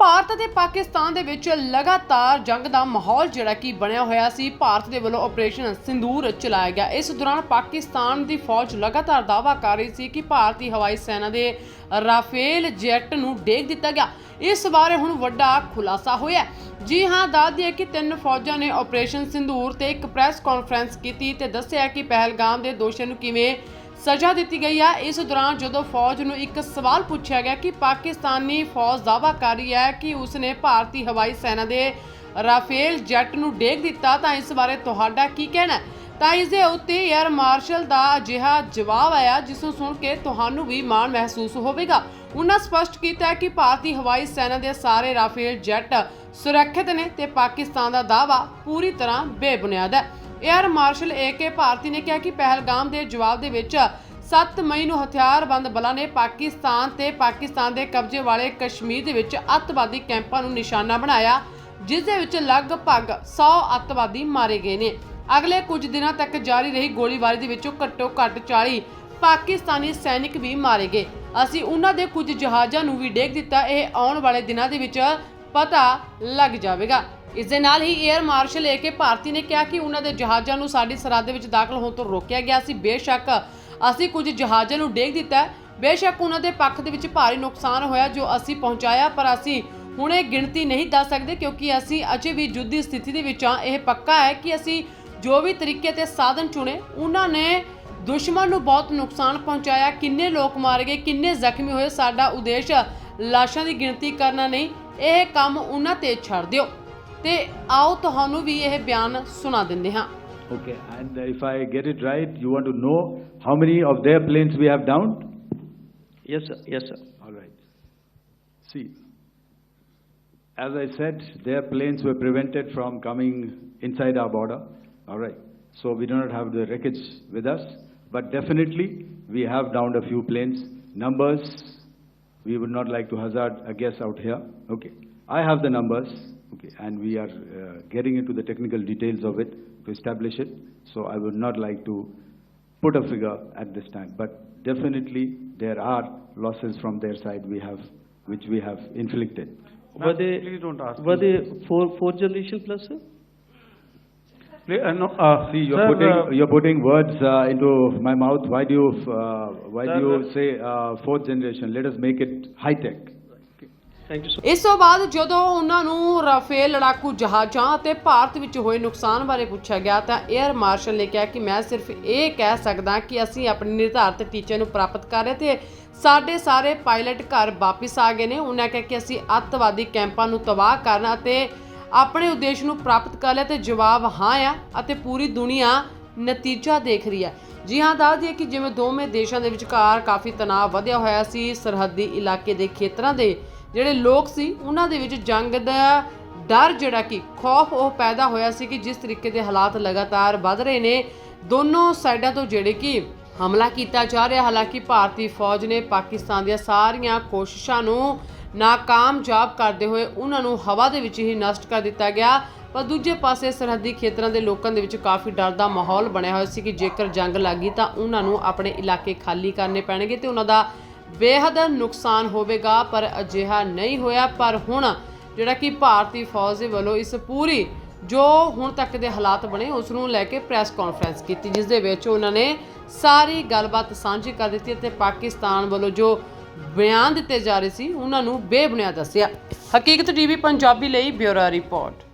ਭਾਰਤ ਅਤੇ ਪਾਕਿਸਤਾਨ ਦੇ ਵਿੱਚ ਲਗਾਤਾਰ ਜੰਗ ਦਾ ਮਾਹੌਲ ਜਿਹੜਾ ਕਿ ਬਣਿਆ ਹੋਇਆ ਸੀ, ਭਾਰਤ ਦੇ ਵੱਲੋਂ ਆਪਰੇਸ਼ਨ ਸਿੰਦੂਰ ਚਲਾਇਆ ਗਿਆ। ਇਸ ਦੌਰਾਨ ਪਾਕਿਸਤਾਨ ਦੀ ਫੌਜ ਲਗਾਤਾਰ ਦਾਅਵਾ ਕਰ ਰਹੀ ਸੀ ਕਿ ਭਾਰਤੀ ਹਵਾਈ ਸੈਨਾ ਦੇ ਰਾਫੇਲ ਜੈਟ ਨੂੰ ਡੇਗ ਦਿੱਤਾ ਗਿਆ। ਇਸ ਬਾਰੇ ਹੁਣ ਵੱਡਾ ਖੁਲਾਸਾ ਹੋਇਆ ਜੀ ਹਾਂ, ਦੱਸ ਦਈਏ ਕਿ ਤਿੰਨ ਫੌਜਾਂ ਨੇ ਆਪਰੇਸ਼ਨ ਸਿੰਦੂਰ ਤੇ ਇੱਕ ਪ੍ਰੈਸ ਕਾਨਫਰੰਸ ਕੀਤੀ ਤੇ ਦੱਸਿਆ ਕਿ ਪਹਿਲਗਾਮ ਦੇ ਦੋਸ਼ੀਆਂ ਨੂੰ ਕਿਵੇਂ ਸਜ਼ਾ ਦਿੱਤੀ ਗਈ ਹੈ ਇਸ ਦੌਰਾਨ ਜਦੋਂ ਫੌਜ ਨੂੰ ਇੱਕ ਸਵਾਲ ਪੁੱਛਿਆ ਗਿਆ ਕਿ ਪਾਕਿਸਤਾਨੀ ਫੌਜ ਦਾਅਵਾ ਕਰ ਰਹੀ ਹੈ ਕਿ ਉਸਨੇ ਭਾਰਤੀ ਹਵਾਈ ਸੈਨਾ ਦੇ ਰਾਫੇਲ ਜੈਟ ਨੂੰ ਡੇਗ ਦਿੱਤਾ, ਤਾਂ ਇਸ ਬਾਰੇ ਤੁਹਾਡਾ ਕੀ ਕਹਿਣਾ ਹੈ? ਤਾਂ ਇਸ ਦੇ ਉੱਤੇ 에ਅਰ ਮਾਰਸ਼ਲ ਦਾ ਅਜਿਹਾ ਜਵਾਬ ਆਇਆ, ਜਿਸ ਨੂੰ ਸੁਣ ਕੇ ਤੁਹਾਨੂੰ ਵੀ ਮਾਣ ਮਹਿਸੂਸ ਹੋਵੇਗਾ। ਉਹਨਾਂ ਸਪਸ਼ਟ ਕੀਤਾ ਕਿ ਭਾਰਤੀ ਹਵਾਈ ਸੈਨਾ ਦੇ ਸਾਰੇ ਰਾਫੇਲ ਜੈਟ ਸੁਰੱਖਿਅਤ ਨੇ ਤੇ ਪਾਕਿਸਤਾਨ ਦਾ ਦਾਅਵਾ ਪੂਰੀ ਤਰ੍ਹਾਂ ਬੇਬੁਨਿਆਦ ਹੈ। 에ਅਰ ਮਾਰਸ਼ਲ ਏਕੇ ਭਾਰਤੀ ਨੇ ਕਿਹਾ ਕਿ ਪਹਿਲਗਾਮ ਦੇ ਜਵਾਬ ਦੇ ਵਿੱਚ 7 ਮਈ ਨੂੰ ਹਥਿਆਰਬੰਦ ਬਲਾਂ ਨੇ ਪਾਕਿਸਤਾਨ ਤੇ ਪਾਕਿਸਤਾਨ ਦੇ ਕਬਜ਼ੇ ਵਾਲੇ ਕਸ਼ਮੀਰ ਦੇ ਵਿੱਚ ਅੱਤਵਾਦੀ ਕੈਂਪਾਂ ਨੂੰ ਨਿਸ਼ਾਨਾ ਬਣਾਇਆ, ਜਿਸ ਦੇ ਵਿੱਚ ਲਗਭਗ 100 ਅੱਤਵਾਦੀ ਮਾਰੇ ਗਏ ਨੇ। ਅਗਲੇ ਕੁਝ ਦਿਨਾਂ ਤੱਕ ਜਾਰੀ ਰਹੀ ਗੋਲੀਬਾਰੀ ਦੇ ਵਿੱਚੋਂ ਘੱਟੋ ਘੱਟ 40 ਪਾਕਿਸਤਾਨੀ ਸੈਨਿਕ ਵੀ ਮਾਰੇ ਗਏ। ਅਸੀਂ ਉਹਨਾਂ ਦੇ ਕੁਝ ਜਹਾਜ਼ਾਂ ਨੂੰ ਵੀ ਡੇਗ ਦਿੱਤਾ। ਇਹ ਆਉਣ ਵਾਲੇ ਦਿਨਾਂ ਦੇ ਵਿੱਚ ਪਤਾ ਲੱਗ ਜਾਵੇਗਾ। ਇਸ ਦੇ ਨਾਲ ਹੀ 에ਅਰ ਮਾਰਸ਼ਲ ਏ ਕੇ ਭਾਰਤੀ ਨੇ ਕਿਹਾ ਕਿ ਉਹਨਾਂ ਦੇ ਜਹਾਜ਼ਾਂ ਨੂੰ ਸਾਡੀ ਸਰਹੱਦ ਦੇ ਵਿੱਚ ਦਾਖਲ ਹੋਣ ਤੋਂ ਰੋਕਿਆ ਗਿਆ ਸੀ। ਬੇਸ਼ੱਕ ਅਸੀਂ ਕੁਝ ਜਹਾਜ਼ਾਂ ਨੂੰ ਡੇਗ ਦਿੱਤਾ ਬੇਸ਼ੱਕ ਉਹਨਾਂ ਦੇ ਪੱਖ ਦੇ ਵਿੱਚ ਭਾਰੀ ਨੁਕਸਾਨ ਹੋਇਆ ਜੋ ਅਸੀਂ ਪਹੁੰਚਾਇਆ, ਪਰ ਅਸੀਂ ਹੁਣ ਇਹ ਗਿਣਤੀ ਨਹੀਂ ਦੱਸ ਸਕਦੇ ਕਿਉਂਕਿ ਅਸੀਂ ਅਜੇ ਵੀ ਜੁੱਦੀ ਸਥਿਤੀ ਦੇ ਵਿੱਚ ਹਾਂ। ਇਹ ਪੱਕਾ ਹੈ ਕਿ ਅਸੀਂ ਜੋ ਵੀ ਤਰੀਕੇ ਤੇ ਸਾਧਨ ਚੁਣੇ, ਉਹਨਾਂ ਨੇ ਦੁਸ਼ਮਣ ਨੂੰ ਬਹੁਤ ਨੁਕਸਾਨ ਪਹੁੰਚਾਇਆ। ਕਿੰਨੇ ਲੋਕ ਮਾਰੇ ਗਏ, ਕਿੰਨੇ ਜ਼ਖਮੀ ਹੋਏ, ਸਾਡਾ ਉਦੇਸ਼ ਲਾਸ਼ਾਂ ਦੀ ਗਿਣਤੀ ਕਰਨਾ ਨਹੀਂ। ਇਹ ਕੰਮ ਉਹਨਾਂ ਤੇ ਛੱਡ ਦਿਓ। ਤੇ ਆਓ ਤੁਹਾਨੂੰ ਵੀ ਇਹ ਬਿਆਨ ਸੁਣਾ ਦਿੰਦੇ ਹਾਂ Okay, and if I get it right, you want to know how many of their planes we have downed? Yes, sir. Yes, sir. All right. See, as I said, their planes were prevented from coming inside our border. All right. So we do not have the wreckage with us, but definitely we have downed a few planes. Numbers, we would not like to hazard a guess out here. Okay. I have the numbers. Okay. And we are uh, getting into the technical details of it to establish it. So I would not like to put a figure at this time, but definitely there are losses from their side we have, which we have inflicted. Were they, please don't ask were me. they four, four generation plus, sir? Uh, no, uh, See, you're sir, putting, uh, you're putting words uh, into my mouth. Why do you, uh, why do you uh, say uh, fourth generation? Let us make it high tech. Thank you, ਇਸ ਤੋਂ ਬਾਅਦ ਜਦੋਂ ਉਹਨਾਂ ਨੂੰ Rafale ਲੜਾਕੂ ਜਹਾਜ਼ਾਂ ਅਤੇ ਭਾਰਤ ਵਿੱਚ ਹੋਏ ਨੁਕਸਾਨ ਬਾਰੇ ਪੁੱਛਿਆ ਗਿਆ ਤਾਂ 에ਅਰ ਮਾਰਸ਼ਲ ਨੇ ਕਿਹਾ ਕਿ ਮੈਂ ਸਿਰਫ ਇਹ ਕਹਿ ਸਕਦਾ ਕਿ ਅਸੀਂ ਆਪਣੇ ਨਿਰਧਾਰਤ ਟੀਚੇ ਨੂੰ ਪ੍ਰਾਪਤ ਕਰ ਰਹੇ ਤੇ ਸਾਡੇ ਸਾਰੇ ਪਾਇਲਟ ਘਰ ਵਾਪਸ ਆ ਗਏ ਨੇ। ਉਹਨਾਂ ਕਿਹਾ ਕਿ ਅਸੀਂ ਅੱਤਵਾਦੀ ਕੈਂਪਾਂ ਨੂੰ ਤਬਾਹ ਕਰਨ ਅਤੇ ਆਪਣੇ ਉਦੇਸ਼ ਨੂੰ ਪ੍ਰਾਪਤ ਕਰ ਲਿਆ ਤੇ ਜਵਾਬ ਹਾਂ ਆ ਅਤੇ ਪੂਰੀ ਦੁਨੀਆ ਨਤੀਜਾ ਦੇਖ ਰਹੀ ਹੈ। ਜੀ ਹਾਂ, ਦੱਸ ਦਈਏ ਕਿ ਜਿਵੇਂ ਦੋਵੇਂ ਦੇਸ਼ਾਂ ਦੇ ਵਿਚਕਾਰ ਕਾਫੀ ਤਣਾਅ ਵਧਿਆ ਹੋਇਆ ਸੀ, ਸਰਹੱਦੀ ਇਲਾਕੇ ਦੇ ਖੇਤਰਾਂ ਦੇ ਜਿਹੜੇ ਲੋਕ ਸੀ, ਉਹਨਾਂ ਦੇ ਵਿੱਚ ਜੰਗ ਦਾ ਡਰ ਜਿਹੜਾ ਕਿ ਖੌਫ ਉਹ ਪੈਦਾ ਹੋਇਆ ਸੀ ਕਿ ਜਿਸ ਤਰੀਕੇ ਦੇ ਹਾਲਾਤ ਲਗਾਤਾਰ ਵੱਧ ਰਹੇ ਨੇ, ਦੋਨੋਂ ਸਾਈਡਾਂ ਤੋਂ ਜਿਹੜੇ ਕਿ ਹਮਲਾ ਕੀਤਾ ਜਾ ਰਿਹਾ। ਹਾਲਾਂਕਿ ਭਾਰਤੀ ਫੌਜ ਨੇ ਪਾਕਿਸਤਾਨ ਦੀਆਂ ਸਾਰੀਆਂ ਕੋਸ਼ਿਸ਼ਾਂ ਨੂੰ ਨਾਕਾਮਯਾਬ ਕਰਦੇ ਹੋਏ ਉਹਨਾਂ ਨੂੰ ਹਵਾ ਦੇ ਵਿੱਚ ਹੀ ਨਸ਼ਟ ਕਰ ਦਿੱਤਾ ਗਿਆ। ਪਰ ਦੂਜੇ ਪਾਸੇ ਸਰਹੱਦੀ ਖੇਤਰਾਂ ਦੇ ਲੋਕਾਂ ਦੇ ਵਿੱਚ ਕਾਫੀ ਡਰ ਦਾ ਮਾਹੌਲ ਬਣਿਆ ਹੋਇਆ ਸੀ ਕਿ ਜੇਕਰ ਜੰਗ ਲੱਗੀ ਤਾਂ ਉਹਨਾਂ ਨੂੰ ਆਪਣੇ ਇਲਾਕੇ ਖਾਲੀ ਕਰਨੇ ਪੈਣਗੇ ਤੇ ਉਹਨਾਂ ਦਾ ਬੇਹੱਦ ਨੁਕਸਾਨ ਹੋਵੇਗਾ, ਪਰ ਅਜਿਹਾ ਨਹੀਂ ਹੋਇਆ। ਪਰ ਹੁਣ ਜਿਹੜਾ ਕਿ ਭਾਰਤੀ ਫੌਜ ਦੇ ਵੱਲੋਂ ਇਸ ਪੂਰੀ ਜੋ ਹੁਣ ਤੱਕ ਦੇ ਹਾਲਾਤ ਬਣੇ ਉਸ ਨੂੰ ਲੈ ਕੇ ਪ੍ਰੈਸ ਕਾਨਫਰੰਸ ਕੀਤੀ, ਜਿਸ ਦੇ ਵਿੱਚ ਉਹਨਾਂ ਨੇ ਸਾਰੀ ਗੱਲਬਾਤ ਸਾਂਝੀ ਕਰ ਦਿੱਤੀ ਅਤੇ ਪਾਕਿਸਤਾਨ ਵੱਲੋਂ ਜੋ ਬਿਆਨ ਦਿੱਤੇ ਜਾ ਰਹੇ ਸੀ, ਉਹਨਾਂ ਨੂੰ ਬੇਬੁਨਿਆਦ ਦੱਸਿਆ। ਹਕੀਕਤ ਟੀਵੀ ਪੰਜਾਬੀ ਲਈ ਬਿਊਰੋ ਰਿਪੋਰਟ।